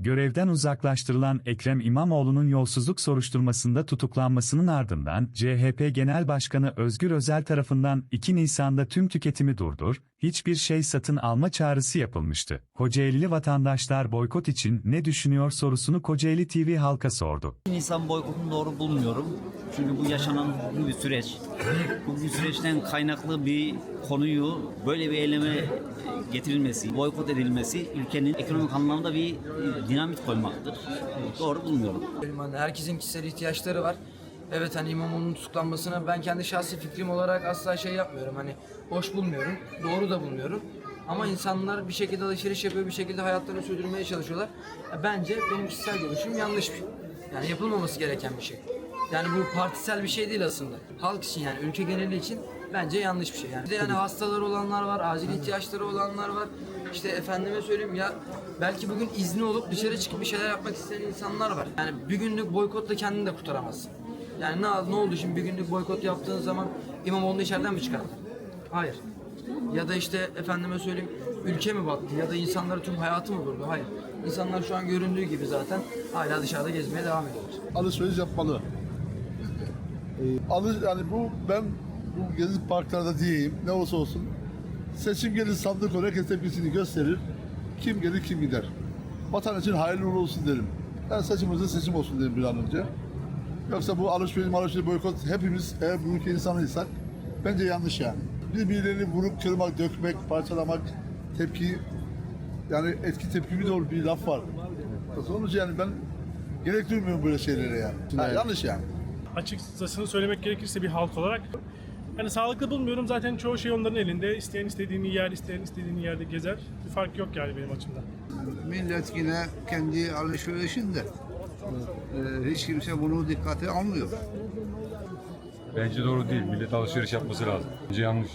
Görevden uzaklaştırılan Ekrem İmamoğlu'nun yolsuzluk soruşturmasında tutuklanmasının ardından CHP Genel Başkanı Özgür Özel tarafından 2 Nisan'da tüm tüketimi durdur, hiçbir şey satın alma çağrısı yapılmıştı. Kocaelili vatandaşlar boykot için ne düşünüyor sorusunu Kocaeli TV halka sordu. Nisan boykotunu doğru bulmuyorum. Çünkü bu yaşanan bir süreç. Bu süreçten kaynaklı bir konuyu böyle bir eyleme getirilmesi, boykot edilmesi ülkenin ekonomik anlamda bir dinamit koymaktır. Doğru bulmuyorum. Hani herkesin kişisel ihtiyaçları var. Evet hani İmamoğlu'nun tutuklanmasına ben kendi şahsi fikrim olarak asla şey yapmıyorum. Hani hoş bulmuyorum, doğru da bulmuyorum. Ama insanlar bir şekilde alışveriş yapıyor, bir şekilde hayatlarını sürdürmeye çalışıyorlar. Ya Bence benim kişisel görüşüm yanlış bir. Yani yapılmaması gereken bir şey. Yani bu partisel bir şey değil aslında. Halk için yani ülke geneli için bence yanlış bir şey. Yani bir de yani hastaları olanlar var, acil ihtiyaçları olanlar var. İşte efendime söyleyeyim ya belki bugün izni olup dışarı çıkıp bir şeyler yapmak isteyen insanlar var. Yani bir günlük boykotla kendini de kurtaramazsın. Yani ne, ne oldu şimdi bir günlük boykot yaptığın zaman İmamoğlu'nu içeriden mi çıkardın? Hayır. Ya da işte efendime söyleyeyim ülke mi battı ya da insanların tüm hayatı mı durdu? Hayır. İnsanlar şu an göründüğü gibi zaten hala dışarıda gezmeye devam ediyorlar. alışveriş yapmalı. Ee, alış, yani bu ben bu gezi parklarda diyeyim ne olursa olsun seçim gelir sandık olarak tepkisini gösterir. Kim gelir kim gider. Vatan için hayırlı uğurlu olsun derim. Ben seçimimizde seçim olsun derim bir an önce. Yoksa bu alışveriş alışveriş boykot hepimiz eğer bu ülke insanıysak bence yanlış yani. Birbirlerini vurup kırmak, dökmek, parçalamak, tepki yani etki tepkimi de olur bir laf var. Sonuç yani ben gerek duymuyorum böyle şeylere yani. Ha, yanlış yani. Açıkçası söylemek gerekirse bir halk olarak yani sağlıklı bulmuyorum. Zaten çoğu şey onların elinde. İsteyen istediğini yer, isteyen istediğini yerde gezer. Bir fark yok yani benim açımdan. Millet yine kendi alışverişinde. Ee, hiç kimse bunu dikkate almıyor. Bence doğru değil. Millet alışveriş yapması lazım. Bence yanlış.